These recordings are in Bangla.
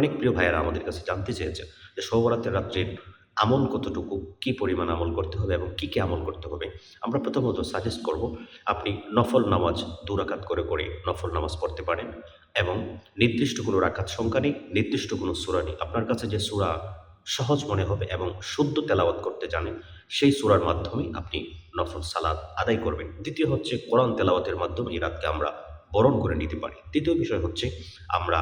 অনেক প্রিয় ভাইয়েরা আমাদের কাছে জানতে চেয়েছে যে সৌবরাত্রের রাত্রির আমল কতটুকু, কি পরিমাণ আমল করতে হবে এবং কী কী আমল করতে হবে। আমরা প্রথমত সাজেস্ট করব, আপনি নফল নামাজ দু রাকাত করে করে নফল নামাজ পড়তে পারেন এবং নির্দিষ্ট কোনো রাকাত সংখ্যা নেই, নির্দিষ্ট কোনো সুরা নেই। আপনার কাছে যে সুরা সহজ মনে হবে এবং শুদ্ধ তেলাওয়াত করতে জানেন সেই সুরার মাধ্যমে আপনি নফল সালাদ আদায় করবেন। দ্বিতীয় হচ্ছে কোরআন তেলাওয়াতের মাধ্যমে এই রাতকে আমরা বরণ করে নিতে পারি। তৃতীয় বিষয় হচ্ছে আমরা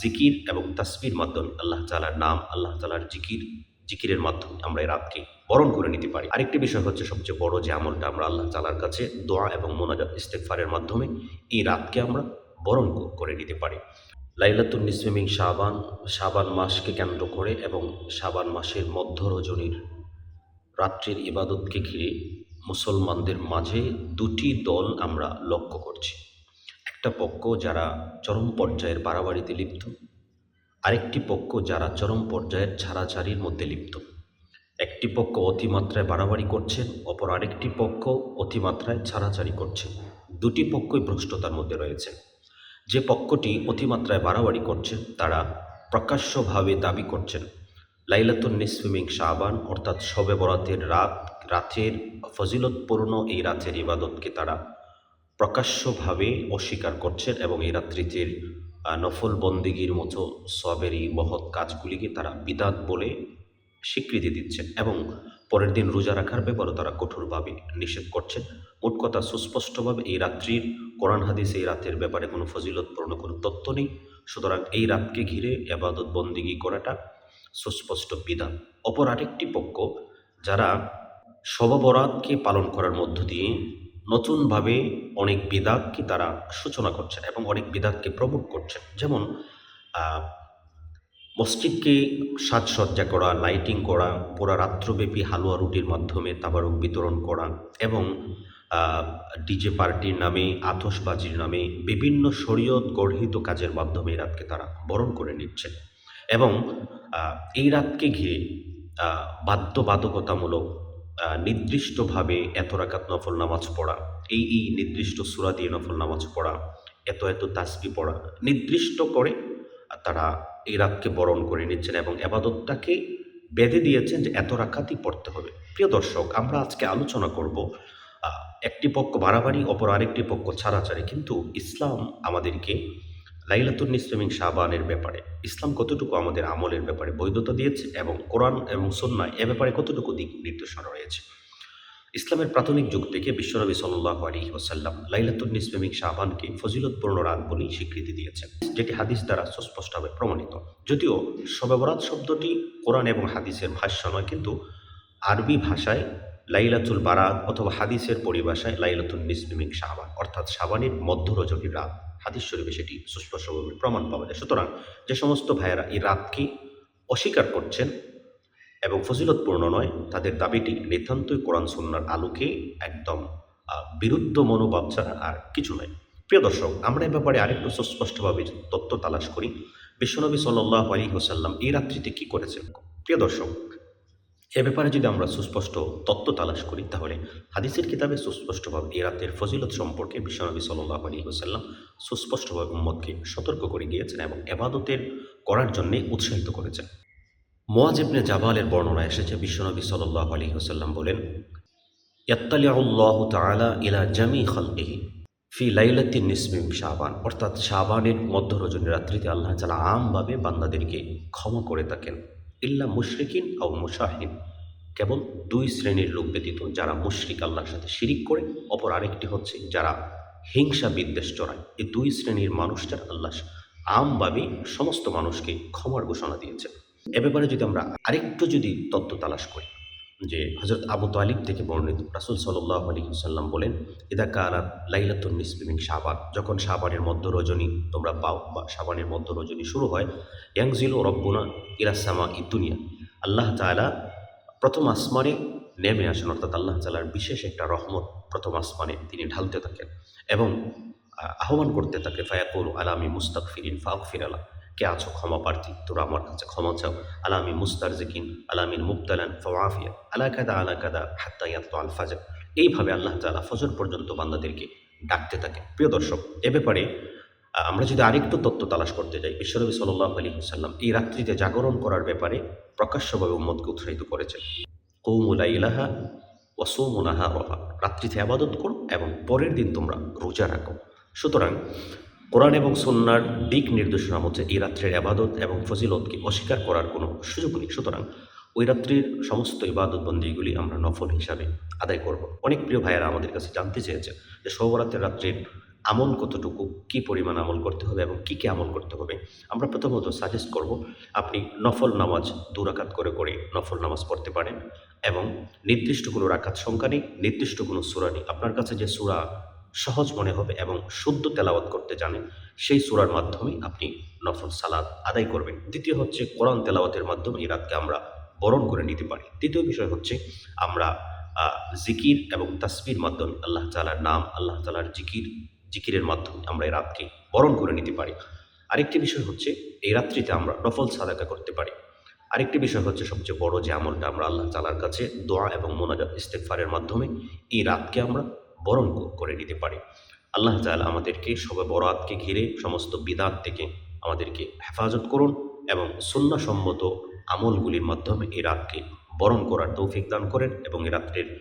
জিকির এবং তাসবির মাধ্যমে আল্লাহ তালার নাম, আল্লাহ তালার জিকির, জিকিরের মাধ্যমে আমরা এই রাতকে বরণ করে নিতে পারি। আরেকটি বিষয় হচ্ছে সবচেয়ে বড় যে আমলটা আমরা আল্লাহ তালার কাছে দোয়া এবং মোনাজাত ইস্তেকফারের মাধ্যমে এই রাতকে আমরা বরণ করে নিতে পারি। লাইলাতুল নিসমিং শাবান শাবান মাসকে কেন্দ্র করে এবং শাবান মাসের মধ্য রজনীর রাত্রির ইবাদতকে ঘিরে মুসলমানদের মাঝে দুটি দল আমরা লক্ষ্য করছি। একটা পক্ষ যারা চরম পর্যায়ের বাড়াবাড়িতে লিপ্ত, আরেকটি পক্ষ যারা চরম পর্যায়ের ছাড়াছাড়ির মধ্যে লিপ্ত। একটি পক্ষ অতিমাত্রায় বাড়াবাড়ি করছেন, অপর আরেকটি পক্ষ অতিমাত্রায় ছাড়াছাড়ি করছে দুটি পক্ষই ভ্রষ্টতার মধ্যে রয়েছে। যে পক্ষটি অতিমাত্রায় বাড়াবাড়ি করছে, তারা প্রকাশ্যভাবে দাবি করছেন, লাইলাতুন নিসফিমিং শাহবান অর্থাৎ শবে বরাতের রাত, রাতের ফজিলতপূর্ণ এই রাতের ইবাদতকে তারা প্রকাশ্যভাবে অস্বীকার করছেন এবং এই রাত্রিতে নফল বন্দিগির মতো সবের এই মহৎ কাজগুলিকে তারা বিদাত বলে স্বীকৃতি দিচ্ছেন এবং পরের দিন রোজা রাখার ব্যাপারও তারা কঠোরভাবে নিষেধ করছেন। মোট কথা সুস্পষ্টভাবে এই রাত্রির কোরআন হাদিস এই রাতের ব্যাপারে কোনো ফজিলতপূর্ণ কোনো তত্ত্ব নেই। সুতরাং এই রাতকে ঘিরে এবাদত বন্দিগি করাটা সুস্পষ্ট বিধান। অপর আরেকটি পক্ষ, যারা শববরাতকে পালন করার মধ্য দিয়ে নতুনভাবে অনেক বিদাতকে তারা সূচনা করছেন এবং অনেক বিদাতকে প্রমোট করছেন। যেমন মসজিদকে সাজসজ্জা করা লাইটিং করা, পুরা রাত্রব্যাপী হালুয়া রুটির মাধ্যমে তাবারক বিতরণ করা এবং ডিজে পার্টির নামে, আতশবাজির নামে বিভিন্ন শরীয়ত গর্হিত কাজের মাধ্যমে এই রাতকে তারা বরণ করে নিচ্ছেন। এবং এই রাতকে ঘিরে বাধ্যবাধকতামূলক নির্দিষ্টভাবে এত রাকাত নফল নামাজ পড়া, এই এই নির্দিষ্ট সুরা দিয়ে নফল নামাজ পড়া, এত এত তাসবি পড়া নির্দিষ্ট করে তারা এই রাতকে বরণ করে নিচ্ছেন এবং এবাদতটাকে বেঁধে দিয়েছেন যে এত রাকাতই পড়তে হবে। প্রিয় দর্শক, আমরা আজকে আলোচনা করব একটি পক্ষ বাড়াবাড়ি, অপর আরেকটি পক্ষ ছাড়াছাড়ি। কিন্তু ইসলাম আমাদেরকে লাইলাতুল নিসলামিং শাহবানের ব্যাপারে। ইসলাম কতটুকু আমাদের আমলের ব্যাপারে বৈধতা দিয়েছে এবং কোরআন এবং সন্ন্যায় এ ব্যাপারে কতটুকু দিক নির্দেশনা রয়েছে? ইসলামের প্রাথমিক যুগ থেকে বিশ্বনবী সাল্লাহ আলী ওসাল্লাম লাইলাতুল নিসলামিক শাহবানকে ফজিলতপূর্ণ রাত বলেই স্বীকৃতি দিয়েছেন, যেটি হাদিস দ্বারা সুস্পষ্টভাবে প্রমাণিত। যদিও শবেবরাত শব্দটি কোরআন এবং হাদিসের ভাষ্য নয়, কিন্তু আরবি ভাষায় লাইলাতুল বারাত অথবা হাদিসের পরিভাষায় লাইলাতুল নিসলিমিক শাহবান অর্থাৎ শাবানের মধ্য রাত। হাদিস শরীফে সেটি সুস্পষ্টভাবে প্রমাণ পাওয়া যায়। সুতরাং যে সমস্ত ভাইয়েরা এই রাতকে অস্বীকার করছেন এবং ফজিলতপূর্ণ নয়, তাদের দাবিটি নিতান্তই কোরআন সুন্নার আলোকে একদম বিরুদ্ধ মনোভাব ছাড়া আর কিছু নয়। প্রিয় দর্শক, আমরা এ ব্যাপারে আরেকটু সুস্পষ্টভাবে তত্ত্ব তালাশ করি। বিশ্বনবী সাল্লাহ আলী হোসাল্লাম এই রাত্রিতে কী করেছেন? প্রিয় দর্শক এ ব্যাপারে যদি আমরা সুস্পষ্ট তত্ত্ব তালাশ করি, তাহলে হাদিসের কিতাবে সুস্পষ্টভাবে এই রাতের ফজিলত সম্পর্কে বিশ্বনবী সাল্লাহ আলী হোসাল্লাম সুস্পষ্টভাবে উম্মদকে সতর্ক করে গিয়েছেন এবং এবাদতের করার জন্যে উৎসাহিত করেছেন। মোয়াজিবনে জাবালের বর্ণনা এসেছে, বিশ্বনবী সাল্লাহ আলী হোসাল্লাম বলেন ইয়াত্তালিয়াউল্লাহ ইলা জামি খালকিহি ফি লাইলাতিন নিসমিম শাবান। অর্থাৎ শাবানের মধ্য রাত্রিতে আল্লাহ তাআলা আমভাবে বান্দাদেরকে ক্ষমা করে থাকেন। ইল্লা মুশরিকিন ও মুশাহিন কেবল দুই শ্রেণির লোক ব্যতীত যারা মুশরিক আল্লাহর সাথে শিরিক করে, অপর আরেকটি হচ্ছে যারা হিংসা বিদ্বেষ চড়ায় এই দুই শ্রেণির মানুষ যারা আল্লাহ আমভাবে সমস্ত মানুষকে ক্ষমার ঘোষণা দিয়েছে এ ব্যাপারে যদি আমরা আরেকটু যদি তত্ত্ব তালাশ করি যে হজরত আবু তালিব থেকে বর্ণিত রাসুল সাল্লাহ আলী সাল্লাম বলেন, ইদা কারাত লাইলাতুন নিসলিমিং সাবান যখন সাবানের মধ্য রজনী তোমরা পাও বা সাবানের মধ্য রজনী শুরু হয়, ইয়াংজিল রব্বুনা ইরাসামা ইদুনিয়া আল্লাহ তালা প্রথম আসমানে নেমে আসেন, অর্থাৎ আল্লাহ তালার বিশেষ একটা রহমত প্রথম আসমানে তিনি ঢালতে থাকেন এবং আহ্বান করতে থাকে, ফায়াকুল আলামি মুস্তাক ফিরিন ফাক ফিরালা কে আছো? ক্ষমা প্রার্থী, তোরা আমার কাছে ক্ষমা চাও। আলামি মুস্তারজিকিন আলামিন মুক্তালান ফওয়াফিয়া। আলা কাদা আলা কাদা, হাত্তা ইয়াতু আল ফাজর। এইভাবে আল্লাহ তাআলা ফজর পর্যন্ত বান্দাদেরকে ডাকতে থাকে। প্রিয় দর্শক, এ ব্যাপারে আমরা যদি আরেকটু তত্ত্ব তালাশ করতে যাই, বিশ্বনবী সাল্লাহ আলী সাল্লাম এই রাত্রিতে জাগরণ করার ব্যাপারে প্রকাশ্যভাবে উম্মদকে উৎসাহিত করেছেন। কৌমুলা ইলাহা ওয়াসৌমুনাহা রহা রাত্রিতে আবাদত করো এবং পরের দিন তোমরা রোজা রাখো। সুতরাং কোরআন এবং সন্ন্যার দিক নির্দেশনা হচ্ছে এই রাত্রের আবাদত এবং ফজিলতকে অস্বীকার করার কোনো সুযোগ নেই। সুতরাং ওই রাত্রির সমস্ত ইবাদত বন্দীগুলি আমরা নফল হিসাবে আদায় করব। অনেক প্রিয় ভাইয়েরা আমাদের কাছে জানতে চেয়েছে যে সৌবরাত্রের রাত্রির আমল কতটুকু, কি পরিমাণ আমল করতে হবে এবং কী কী আমল করতে হবে। আমরা প্রথমত সাজেস্ট করব, আপনি নফল নামাজ দু রাকাত করে করে নফল নামাজ পড়তে পারেন এবং নির্দিষ্ট কোনো রাকাত সংখ্যা নেই, নির্দিষ্ট কোনো সুরা নেই। আপনার কাছে যে সুরা সহজ মনে হবে এবং শুদ্ধ তেলাওয়াত করতে জানেন, সেই সুরার মাধ্যমে আপনি নফল সালাদ আদায় করবেন। দ্বিতীয় হচ্ছে কোরআন তেলাওয়াতের মাধ্যমে এই রাতকে আমরা বরণ করে নিতে পারি। তৃতীয় বিষয় হচ্ছে আমরা জিকির এবং তাসবির মাধ্যমে আল্লাহ তালার নাম, আল্লাহ তালার জিকির, জিকিরের মাধ্যমে আমরা এই রাতকে বরণ করে নিতে পারি। আরেকটি বিষয় হচ্ছে এই রাত্রিতে আমরা নফল সাদাকা করতে পারি। আরেকটি বিষয় হচ্ছে সবচেয়ে বড় যে আমলটা আমরা আল্লাহ তালার কাছে দোয়া এবং মোনাজাত ইস্তেকফারের মাধ্যমে এই রাতকে আমরা বরণ করে নিতে পারে। আল্লাহ তাআলা আমাদেরকে সবে বরাতকে ঘিরে সমস্ত বিদাত থেকে আমাদেরকে হেফাজত করুন এবং সুন্নাসম্মত আমলগুলির মাধ্যমে এই রাতকে বরণ করার তৌফিক দান করেন এবং এই রাত্রের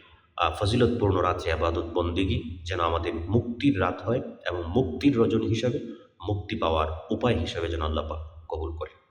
ফজিলতপূর্ণ রাতে আবাদত বন্দিগি যেন আমাদের মুক্তির রাত হয় এবং মুক্তির রজনী হিসাবে মুক্তি পাওয়ার উপায় হিসাবে যেন আল্লাহ পাক কবুল করে